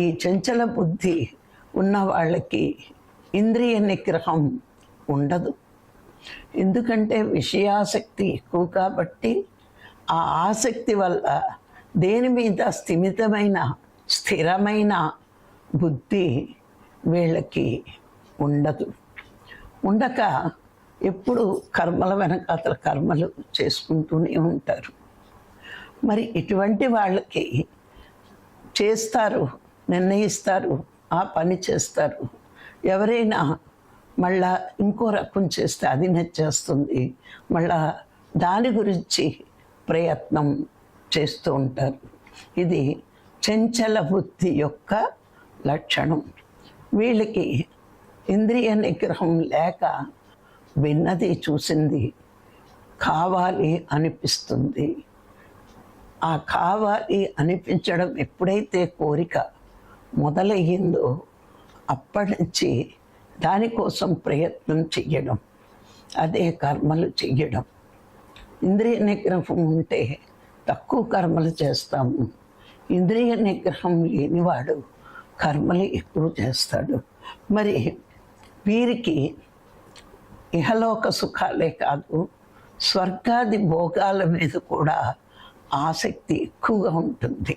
ఈ చంచల బుద్ధి ఉన్న వాళ్ళకి ఇంద్రియ నిగ్రహం ఉండదు. ఎందుకంటే విషయాసక్తి ఎక్కువ కాబట్టి ఆ ఆసక్తి వల్ల దేని మీద స్థిమితమైన స్థిరమైన బుద్ధి వీళ్ళకి ఉండదు. ఉండక ఎప్పుడు కర్మల వెనకాతల కర్మలు చేసుకుంటూనే ఉంటారు. మరి ఇటువంటి వాళ్ళకి చేస్తారు నిర్ణయిస్తారు ఆ పని చేస్తారు. ఎవరైనా మళ్ళా ఇంకో రకం చేస్తే అది నచ్చేస్తుంది. మళ్ళా దాని గురించి ప్రయత్నం చేస్తూ ఉంటారు. ఇది చంచల బుద్ధి యొక్క లక్షణం. వీళ్ళకి ఇంద్రియ నిగ్రహం లేక విన్నది చూసింది కావాలి అనిపిస్తుంది. ఆ కావాలి అనిపించడం ఎప్పుడైతే కోరిక మొదలయ్యిందో అప్పటి నుంచి దానికోసం ప్రయత్నం చెయ్యడం అదే కర్మలు చెయ్యడం. ఇంద్రియ నిగ్రహం ఉంటే తక్కువ కర్మలు చేస్తాము. ఇంద్రియ నిగ్రహం లేనివాడు కర్మలు ఎక్కువ చేస్తాడు. మరి వీరికి ఇహలోక సుఖాలే కాదు స్వర్గాది భోగాల మీద కూడా ఆసక్తి ఎక్కువగా ఉంటుంది.